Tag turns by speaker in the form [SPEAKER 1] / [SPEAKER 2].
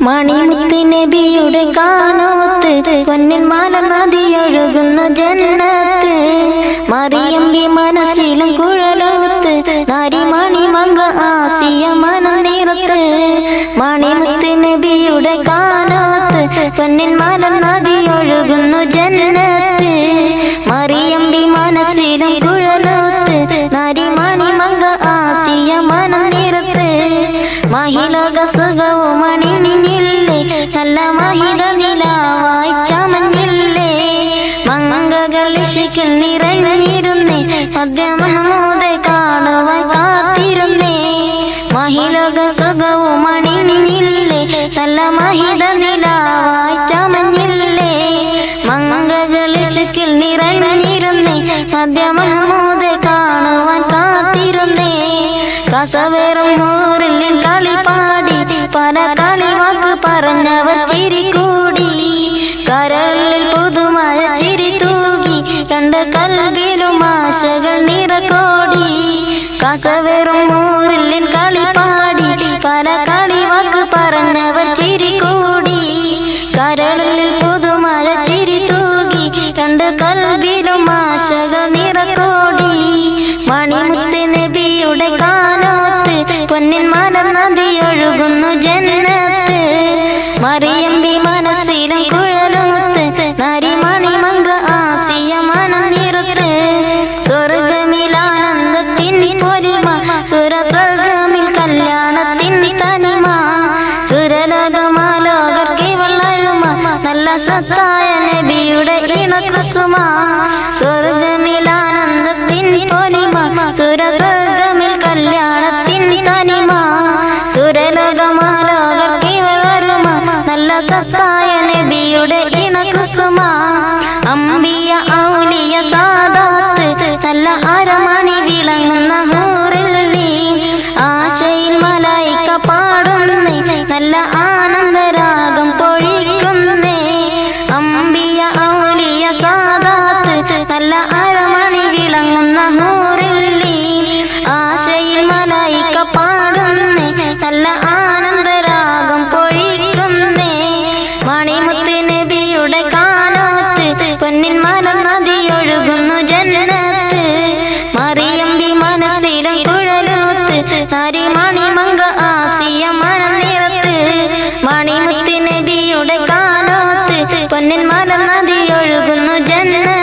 [SPEAKER 1] മണിമുത്ത് നബിയുടെ കാനോത്ത് പൊന്നിൻ മാല നദിയൊഴുകുന്ന ജന്നത്ത് മറിയമ്പി മനസ്സിലും കുഴലോത്ത് നരിമണി മങ്ക ആസിയ മനനിറത്ത് മണിമുത്ത് നബിയുടെ കാനോത്ത് പൊന്നിൻ മാല നദിയൊഴുകുന്നു ജന്നത്ത് മറിയമ്പി മനസ്സിലും നല്ല മഹിള നിലാവായി ചമഞ്ഞില്ലേ മംഗകൾ ഇഷിക്കിൽ നിറഞ്ഞിരുന്നേ മധ്യ മഹമൂദെ കാണുവാൻ കാത്തിരുന്നേ. മഹിളക സുഖവും അണിഞ്ഞില്ലേ നല്ല മഹിള നിലാവായി ചമഞ്ഞില്ലേ മംഗകൾ ഇഷിക്കിൽ നിറഞ്ഞിരുന്നേ മധ്യ കാണുവാൻ കാത്തിരുന്നേ. കസവേറും നൂറിൽ കളി പാടി പല കളി വാക്ക് പറഞ്ഞവർ ചിരി കൂടി. കരളിൽ പുതുമഴ ചിരി തൂകി. രണ്ട് കൽവിലും ആശകൾ നിറകോടി കസവേറും സത്തായ നബിയുടെ ഇണക്കുസുമ സ്വർഗമിലാനന്ദത്തിൻ മലനദിയൊഴുകുന്നു ജന്മ